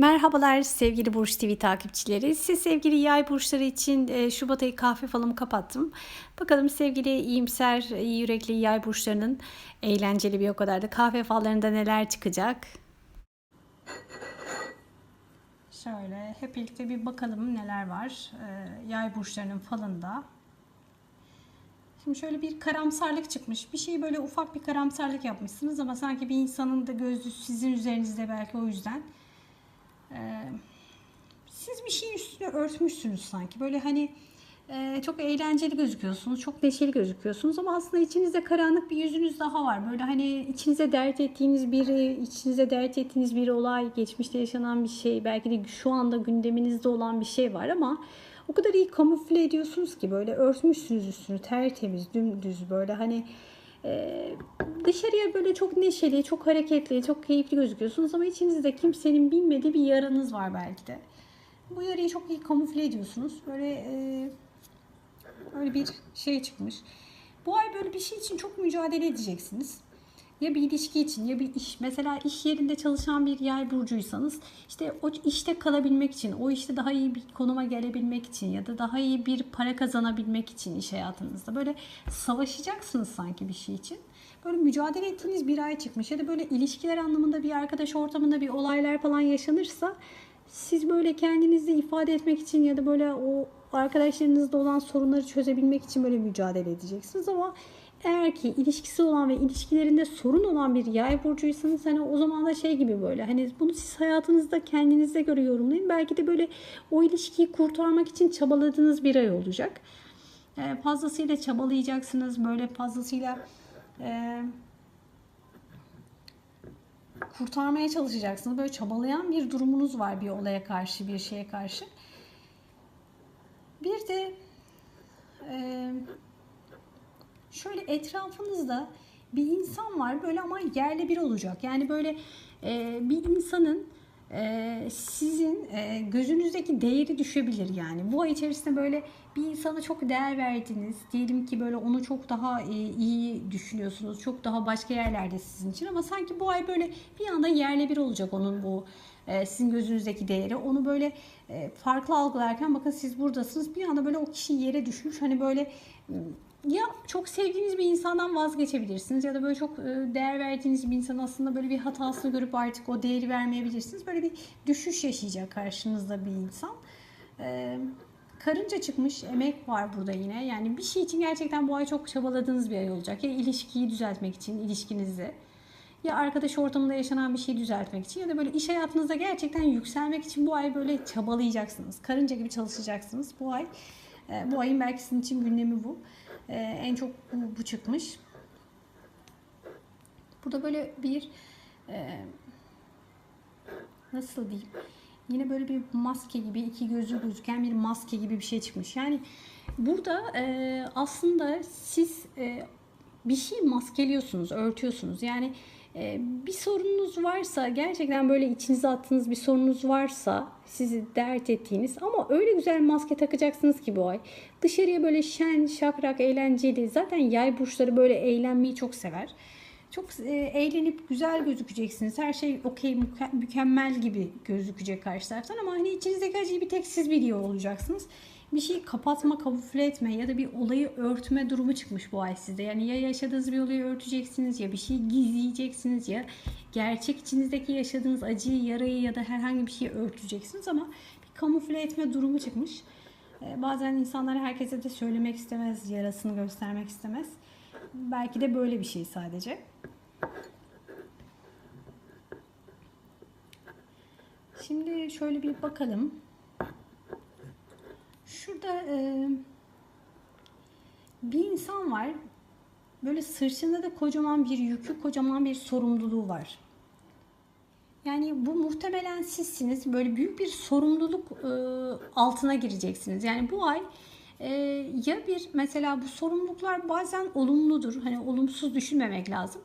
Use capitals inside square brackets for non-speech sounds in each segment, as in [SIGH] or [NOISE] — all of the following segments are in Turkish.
Merhabalar sevgili Burç TV takipçileri. Siz sevgili yay burçları için e, Şubat ayı kahve falımı kapattım. Bakalım sevgili iyimser, iyi yürekli yay burçlarının eğlenceli bir o kadar da kahve fallarında neler çıkacak. Şöyle hep birlikte bir bakalım neler var e, yay burçlarının falında. Şimdi şöyle bir karamsarlık çıkmış. Bir şeyi böyle ufak bir karamsarlık yapmışsınız ama sanki bir insanın da gözü sizin üzerinizde belki o yüzden. Ee, siz bir şeyin üstüne örtmüşsünüz sanki. Böyle hani e, çok eğlenceli gözüküyorsunuz, çok neşeli gözüküyorsunuz ama aslında içinizde karanlık bir yüzünüz daha var. Böyle hani içinize dert ettiğiniz biri, içinize dert ettiğiniz bir olay, geçmişte yaşanan bir şey, belki de şu anda gündeminizde olan bir şey var ama o kadar iyi kamufle ediyorsunuz ki böyle örtmüşsünüz üstünü tertemiz, dümdüz böyle hani ee, dışarıya böyle çok neşeli, çok hareketli, çok keyifli gözüküyorsunuz ama içinizde kimsenin bilmediği bir yaranız var belki de. Bu yarayı çok iyi kamufle ediyorsunuz. Böyle e, öyle bir şey çıkmış. Bu ay böyle bir şey için çok mücadele edeceksiniz ya bir ilişki için ya bir iş mesela iş yerinde çalışan bir yay burcuysanız işte o işte kalabilmek için o işte daha iyi bir konuma gelebilmek için ya da daha iyi bir para kazanabilmek için iş hayatınızda böyle savaşacaksınız sanki bir şey için. Böyle mücadele ettiğiniz bir ay çıkmış ya da böyle ilişkiler anlamında bir arkadaş ortamında bir olaylar falan yaşanırsa siz böyle kendinizi ifade etmek için ya da böyle o arkadaşlarınızda olan sorunları çözebilmek için böyle mücadele edeceksiniz ama eğer ki ilişkisi olan ve ilişkilerinde sorun olan bir yay burcuysanız hani o zaman da şey gibi böyle hani bunu siz hayatınızda kendinize göre yorumlayın. Belki de böyle o ilişkiyi kurtarmak için çabaladığınız bir ay olacak. E, fazlasıyla çabalayacaksınız. Böyle fazlasıyla e, kurtarmaya çalışacaksınız. Böyle çabalayan bir durumunuz var bir olaya karşı, bir şeye karşı. Bir de e, şöyle etrafınızda bir insan var böyle ama yerle bir olacak. Yani böyle e, bir insanın e, sizin e, gözünüzdeki değeri düşebilir yani. Bu ay içerisinde böyle bir insana çok değer verdiniz. Diyelim ki böyle onu çok daha e, iyi düşünüyorsunuz. Çok daha başka yerlerde sizin için ama sanki bu ay böyle bir anda yerle bir olacak onun bu e, sizin gözünüzdeki değeri. Onu böyle e, farklı algılarken bakın siz buradasınız. Bir anda böyle o kişi yere düşmüş. Hani böyle ya çok sevdiğiniz bir insandan vazgeçebilirsiniz ya da böyle çok e, değer verdiğiniz bir insan aslında böyle bir hatasını görüp artık o değeri vermeyebilirsiniz. Böyle bir düşüş yaşayacak karşınızda bir insan. Ee, karınca çıkmış, emek var burada yine. Yani bir şey için gerçekten bu ay çok çabaladığınız bir ay olacak. Ya ilişkiyi düzeltmek için, ilişkinizi ya arkadaş ortamında yaşanan bir şeyi düzeltmek için ya da böyle iş hayatınızda gerçekten yükselmek için bu ay böyle çabalayacaksınız. Karınca gibi çalışacaksınız bu ay. E, bu ayın belki sizin için gündemi bu. Ee, en çok bu, bu çıkmış. Burada böyle bir e, nasıl diyeyim yine böyle bir maske gibi iki gözü gözüken bir maske gibi bir şey çıkmış. Yani burada e, aslında siz e, bir şey maskeliyorsunuz, örtüyorsunuz. Yani bir sorununuz varsa gerçekten böyle içinize attığınız bir sorunuz varsa sizi dert ettiğiniz ama öyle güzel maske takacaksınız ki bu ay. Dışarıya böyle şen, şakrak, eğlenceli. Zaten yay burçları böyle eğlenmeyi çok sever. Çok e, eğlenip güzel gözükeceksiniz. Her şey okey, mükemmel gibi gözükecek karşı taraftan ama hani içinizdeki acıyı bir tek siz biliyor olacaksınız bir şeyi kapatma, kamufle etme ya da bir olayı örtme durumu çıkmış bu ay sizde. Yani ya yaşadığınız bir olayı örteceksiniz ya bir şeyi gizleyeceksiniz ya gerçek içinizdeki yaşadığınız acıyı, yarayı ya da herhangi bir şeyi örteceksiniz ama bir kamufle etme durumu çıkmış. Ee, bazen insanlar herkese de söylemek istemez, yarasını göstermek istemez. Belki de böyle bir şey sadece. Şimdi şöyle bir bakalım şurada e, bir insan var. Böyle sırtında da kocaman bir yükü, kocaman bir sorumluluğu var. Yani bu muhtemelen sizsiniz. Böyle büyük bir sorumluluk e, altına gireceksiniz. Yani bu ay e, ya bir mesela bu sorumluluklar bazen olumludur. Hani olumsuz düşünmemek lazım.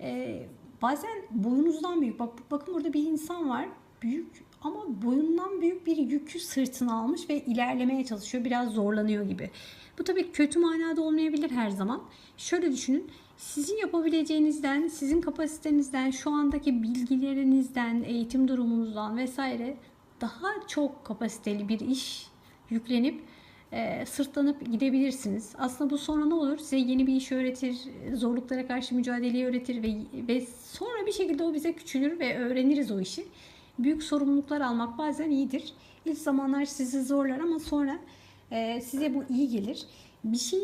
E, bazen boyunuzdan büyük. Bak bakın burada bir insan var büyük ama boyundan büyük bir yükü sırtına almış ve ilerlemeye çalışıyor. Biraz zorlanıyor gibi. Bu tabii kötü manada olmayabilir her zaman. Şöyle düşünün. Sizin yapabileceğinizden, sizin kapasitenizden, şu andaki bilgilerinizden, eğitim durumunuzdan vesaire daha çok kapasiteli bir iş yüklenip e, sırtlanıp gidebilirsiniz. Aslında bu sonra ne olur? Size yeni bir iş öğretir, zorluklara karşı mücadeleyi öğretir ve, ve sonra bir şekilde o bize küçülür ve öğreniriz o işi. Büyük sorumluluklar almak bazen iyidir. İlk zamanlar sizi zorlar ama sonra e, size bu iyi gelir. Bir şey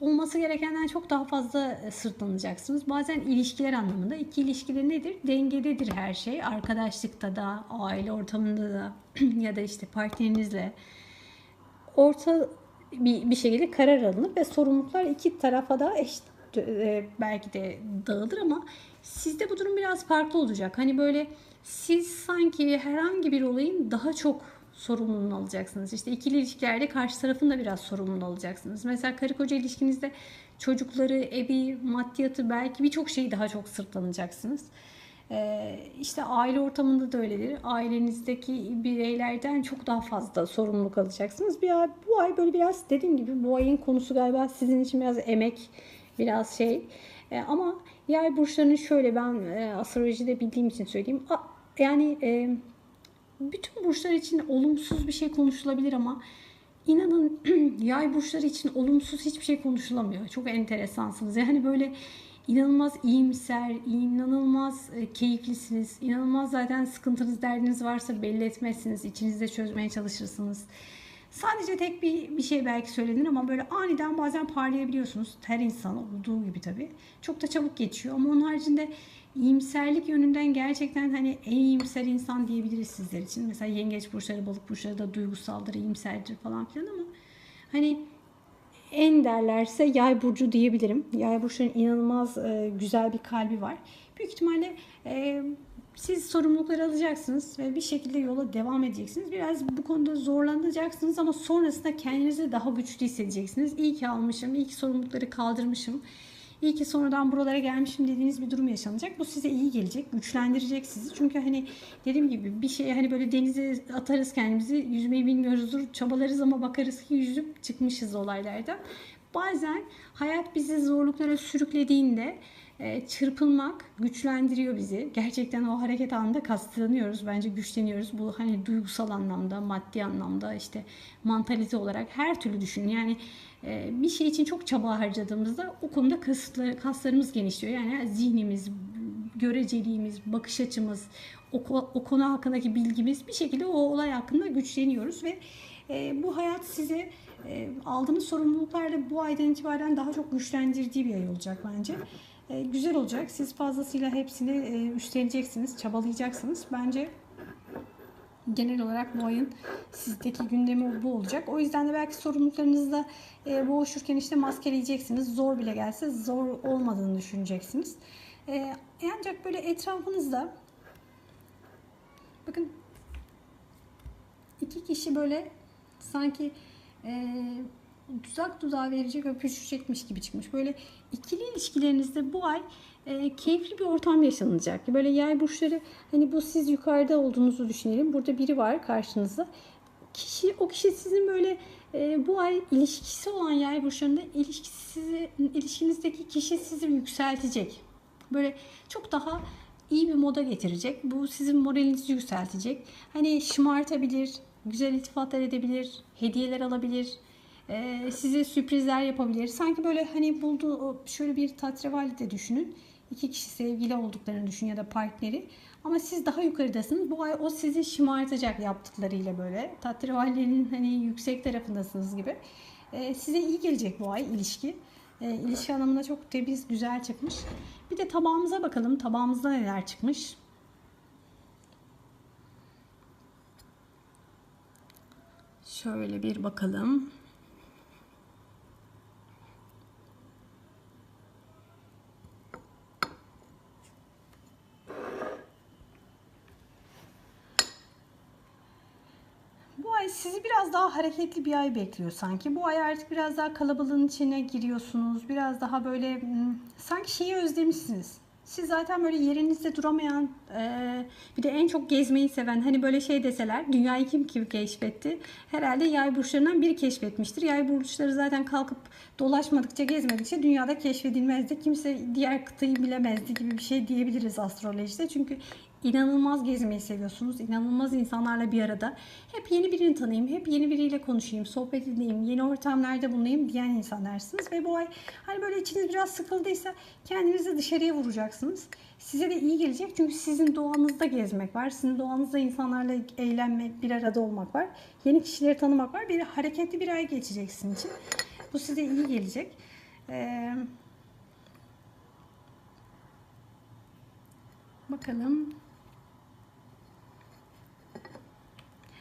olması gerekenden çok daha fazla e, sırtlanacaksınız. Bazen ilişkiler anlamında. İki ilişkide nedir? Dengededir her şey. Arkadaşlıkta da, aile ortamında da [CLEARS THROAT] ya da işte partnerinizle orta bir, bir şekilde karar alınır ve sorumluluklar iki tarafa da eşit e, belki de dağılır ama sizde bu durum biraz farklı olacak. Hani böyle siz sanki herhangi bir olayın daha çok sorumluluğunu alacaksınız. İşte ikili ilişkilerde karşı tarafın da biraz sorumluluğunu alacaksınız. Mesela karı koca ilişkinizde çocukları, evi, maddiyatı belki birçok şeyi daha çok sırtlanacaksınız. Ee, işte aile ortamında da öyledir. Ailenizdeki bireylerden çok daha fazla sorumluluk alacaksınız. Bir ay, bu ay böyle biraz dediğim gibi bu ayın konusu galiba sizin için biraz emek, biraz şey. Ee, ama yay burçlarını şöyle ben e, astrolojide bildiğim için söyleyeyim. A, yani e, bütün burçlar için olumsuz bir şey konuşulabilir ama inanın [CLEARS THROAT] yay burçları için olumsuz hiçbir şey konuşulamıyor. Çok enteresansınız. Yani böyle inanılmaz iyimser, inanılmaz e, keyiflisiniz. İnanılmaz zaten sıkıntınız, derdiniz varsa belli etmezsiniz. İçinizde çözmeye çalışırsınız. Sadece tek bir, bir şey belki söylenir ama böyle aniden bazen parlayabiliyorsunuz. Her insan olduğu gibi tabii. Çok da çabuk geçiyor ama onun haricinde iyimserlik yönünden gerçekten hani en iyimser insan diyebiliriz sizler için. Mesela yengeç burçları, balık burçları da duygusaldır, iyimserdir falan filan ama hani en derlerse yay burcu diyebilirim. Yay burçların inanılmaz e, güzel bir kalbi var. Büyük ihtimalle e, siz sorumlulukları alacaksınız ve bir şekilde yola devam edeceksiniz. Biraz bu konuda zorlanacaksınız ama sonrasında kendinizi daha güçlü hissedeceksiniz. İyi ki almışım, iyi ki sorumlulukları kaldırmışım. İyi ki sonradan buralara gelmişim dediğiniz bir durum yaşanacak. Bu size iyi gelecek, güçlendirecek sizi. Çünkü hani dediğim gibi bir şey hani böyle denize atarız kendimizi, yüzmeyi bilmiyoruzdur, çabalarız ama bakarız ki yüzüp çıkmışız olaylardan. Bazen hayat bizi zorluklara sürüklediğinde çırpılmak güçlendiriyor bizi. Gerçekten o hareket anında kastlanıyoruz. Bence güçleniyoruz. Bu hani duygusal anlamda, maddi anlamda işte mantalite olarak her türlü düşünün. Yani e, bir şey için çok çaba harcadığımızda o konuda kaslar, kaslarımız genişliyor. Yani zihnimiz, göreceliğimiz, bakış açımız, o, o konu hakkındaki bilgimiz bir şekilde o olay hakkında güçleniyoruz ve e, bu hayat size e, aldığınız sorumluluklarla bu aydan itibaren daha çok güçlendirdiği bir ay olacak bence. E, güzel olacak. Siz fazlasıyla hepsini e, üstleneceksiniz, çabalayacaksınız. Bence genel olarak bu ayın sizdeki gündemi bu olacak. O yüzden de belki sorumluluklarınızda e, boğuşurken işte maskeleyeceksiniz. Zor bile gelse zor olmadığını düşüneceksiniz. E, ancak böyle etrafınızda bakın iki kişi böyle sanki e, dudak dudağa verecek öpüşecekmiş gibi çıkmış. Böyle ikili ilişkilerinizde bu ay e, keyifli bir ortam yaşanacak. Böyle yay burçları hani bu siz yukarıda olduğunuzu düşünelim. Burada biri var karşınızda. Kişi o kişi sizin böyle e, bu ay ilişkisi olan yay burçlarında ilişkisi, ilişkinizdeki kişi sizi yükseltecek. Böyle çok daha iyi bir moda getirecek. Bu sizin moralinizi yükseltecek. Hani şımartabilir, güzel iltifatlar edebilir, hediyeler alabilir, e, size sürprizler yapabilir. Sanki böyle hani bulduğu şöyle bir tatrevali de düşünün. İki kişi sevgili olduklarını düşün ya da partneri. Ama siz daha yukarıdasınız. Bu ay o sizi şımartacak yaptıklarıyla böyle. Tatrivallerin hani yüksek tarafındasınız gibi. E, size iyi gelecek bu ay ilişki. E, ilişki anlamında çok temiz, güzel çıkmış. Bir de tabağımıza bakalım. Tabağımızda neler çıkmış. Şöyle bir bakalım. Bu ay sizi biraz daha hareketli bir ay bekliyor sanki. Bu ay artık biraz daha kalabalığın içine giriyorsunuz. Biraz daha böyle hmm, sanki şeyi özlemişsiniz. Siz zaten böyle yerinizde duramayan, e, bir de en çok gezmeyi seven, hani böyle şey deseler, dünyayı kim kim keşfetti? Herhalde yay burçlarından biri keşfetmiştir. Yay burçları zaten kalkıp dolaşmadıkça, gezmedikçe dünyada keşfedilmezdi. Kimse diğer kıtayı bilemezdi gibi bir şey diyebiliriz astrolojide. Çünkü inanılmaz gezmeyi seviyorsunuz. inanılmaz insanlarla bir arada. Hep yeni birini tanıyayım, hep yeni biriyle konuşayım, sohbet edeyim, yeni ortamlarda bulunayım diyen insanlarsınız. Ve bu ay hani böyle içiniz biraz sıkıldıysa kendinizi dışarıya vuracaksınız. Size de iyi gelecek çünkü sizin doğanızda gezmek var. Sizin doğanızda insanlarla eğlenmek, bir arada olmak var. Yeni kişileri tanımak var. Bir hareketli bir ay geçecek sizin için. Bu size iyi gelecek. Ee, bakalım.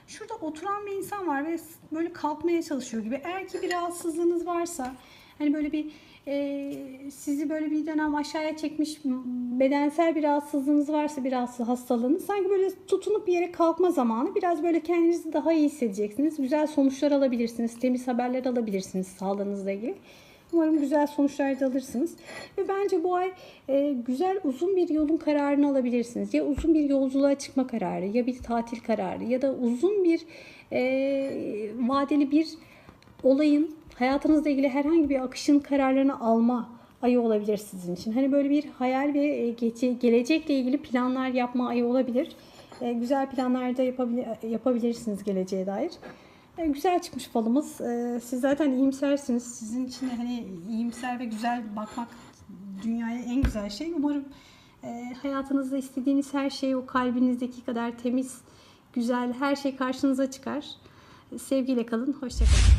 Şurada oturan bir insan var ve böyle kalkmaya çalışıyor gibi. Eğer ki bir rahatsızlığınız varsa hani böyle bir e, sizi böyle bir dönem aşağıya çekmiş bedensel bir rahatsızlığınız varsa bir rahatsız hastalığınız sanki böyle tutunup bir yere kalkma zamanı biraz böyle kendinizi daha iyi hissedeceksiniz. Güzel sonuçlar alabilirsiniz. Temiz haberler alabilirsiniz sağlığınızla ilgili. Umarım güzel sonuçlar da alırsınız. Ve bence bu ay e, güzel uzun bir yolun kararını alabilirsiniz. Ya uzun bir yolculuğa çıkma kararı ya bir tatil kararı ya da uzun bir e, vadeli bir olayın hayatınızla ilgili herhangi bir akışın kararlarını alma ayı olabilir sizin için. Hani böyle bir hayal ve e, gelecekle ilgili planlar yapma ayı olabilir. E, güzel planlar da yapabilir, yapabilirsiniz geleceğe dair. E, güzel çıkmış falımız. E, siz zaten iyimsersiniz. Sizin için hani iyimser ve güzel bakmak dünyaya en güzel şey. Umarım e, hayatınızda istediğiniz her şey o kalbinizdeki kadar temiz, güzel her şey karşınıza çıkar. Sevgiyle kalın. Hoşçakalın.